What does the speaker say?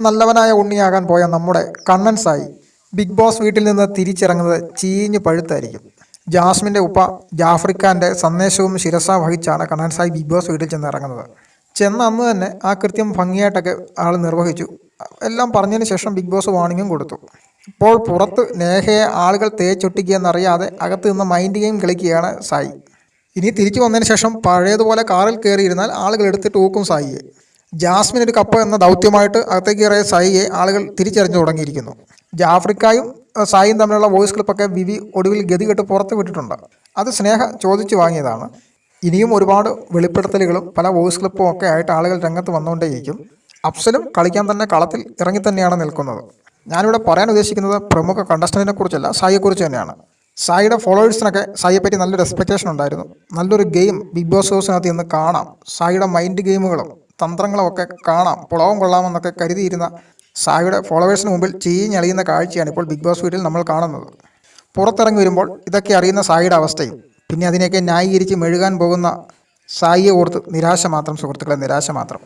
നല്ലവനായ ഉണ്ണിയാകാൻ പോയ നമ്മുടെ കണ്ണൻ സായി ബിഗ് ബോസ് വീട്ടിൽ നിന്ന് തിരിച്ചിറങ്ങുന്നത് ചീഞ്ഞു പഴുത്തായിരിക്കും. ജാസ്മിന്റെ ഉപ്പ ജാഫ്രിഖാന്റെ സന്ദേശവും ശിരസ വഹിച്ചാണ് കണ്ണൻ സായി ബിഗ് ബോസ് വീട്ടിൽ ചെന്ന് ഇറങ്ങുന്നത്. ചെന്ന അന്ന് തന്നെ ആ കൃത്യം ഭംഗിയായിട്ടൊക്കെ ആൾ നിർവഹിച്ചു. എല്ലാം പറഞ്ഞതിന് ശേഷം ബിഗ് ബോസ് വാണിങ്ങും കൊടുത്തു. ഇപ്പോൾ പുറത്ത് നേഹയെ ആളുകൾ തേച്ചൊട്ടിക്കുകയെന്നറിയാതെ അകത്ത് നിന്ന് മൈൻഡ് ഗെയിം കളിക്കുകയാണ് സായി. ഇനി തിരിച്ചു വന്നതിന് ശേഷം പഴയതുപോലെ കാറിൽ കയറിയിരുന്നാൽ ആളുകൾ എടുത്തിട്ട് ഊക്കും സായിയെ. ജാസ്മിൻ ഒരു കപ്പ് എന്ന ദൗത്യമായിട്ട് അകത്തേക്ക് കയറിയ സായിയെ ആളുകൾ തിരിച്ചറിഞ്ഞു തുടങ്ങിയിരിക്കുന്നു. ജാഫ്രിക്കായും സായിയും തമ്മിലുള്ള വോയിസ് ക്ലിപ്പൊക്കെ വിവി ഒടുവിൽ ഗതികെട്ട് പുറത്ത് വിട്ടിട്ടുണ്ട്. അത് സ്നേഹ ചോദിച്ചു വാങ്ങിയതാണ്. ഇനിയും ഒരുപാട് വെളിപ്പെടുത്തലുകളും പല വോയിസ് ക്ലിപ്പും ഒക്കെ ആയിട്ട് ആളുകൾ രംഗത്ത് വന്നുകൊണ്ടേയിരിക്കും. അഫ്സലും കളിക്കാൻ തന്നെ കളത്തിൽ ഇറങ്ങി തന്നെയാണ് നിൽക്കുന്നത്. ഞാനിവിടെ പറയാൻ ഉദ്ദേശിക്കുന്നത് പ്രമുഖ കണ്ടസ്റ്റന്റിനെ കുറിച്ചല്ല സായിയെക്കുറിച്ച് തന്നെയാണ്. സായിയുടെ ഫോളോവേഴ്സിനൊക്കെ സായിയെ പറ്റി നല്ലൊരു എക്സ്പെക്റ്റേഷൻ ഉണ്ടായിരുന്നു. നല്ലൊരു ഗെയിം ബിഗ് ബോസ് ഹൗസിനകത്ത് ഇന്ന് കാണാം. സായിയുടെ മൈൻഡ് ഗെയിമുകളും തന്ത്രങ്ങളും ഒക്കെ കാണാം. പുളവും കൊള്ളാമെന്നൊക്കെ കരുതിയിരുന്ന സായിയുടെ ഫോളോവേഴ്സിന് മുമ്പിൽ ചീഞ്ഞളിയുന്ന കാഴ്ചയാണ് ഇപ്പോൾ ബിഗ് ബോസ് വീട്ടിൽ നമ്മൾ കാണുന്നത്. പുറത്തിറങ്ങി വരുമ്പോൾ ഇതൊക്കെ അറിയുന്ന സായിയുടെ അവസ്ഥയും പിന്നെ അതിനെയൊക്കെ ന്യായീകരിച്ച് മെഴുകാൻ പോകുന്ന സായിയെ ഓർത്ത് നിരാശ മാത്രം സുഹൃത്തുക്കളെ നിരാശ മാത്രം.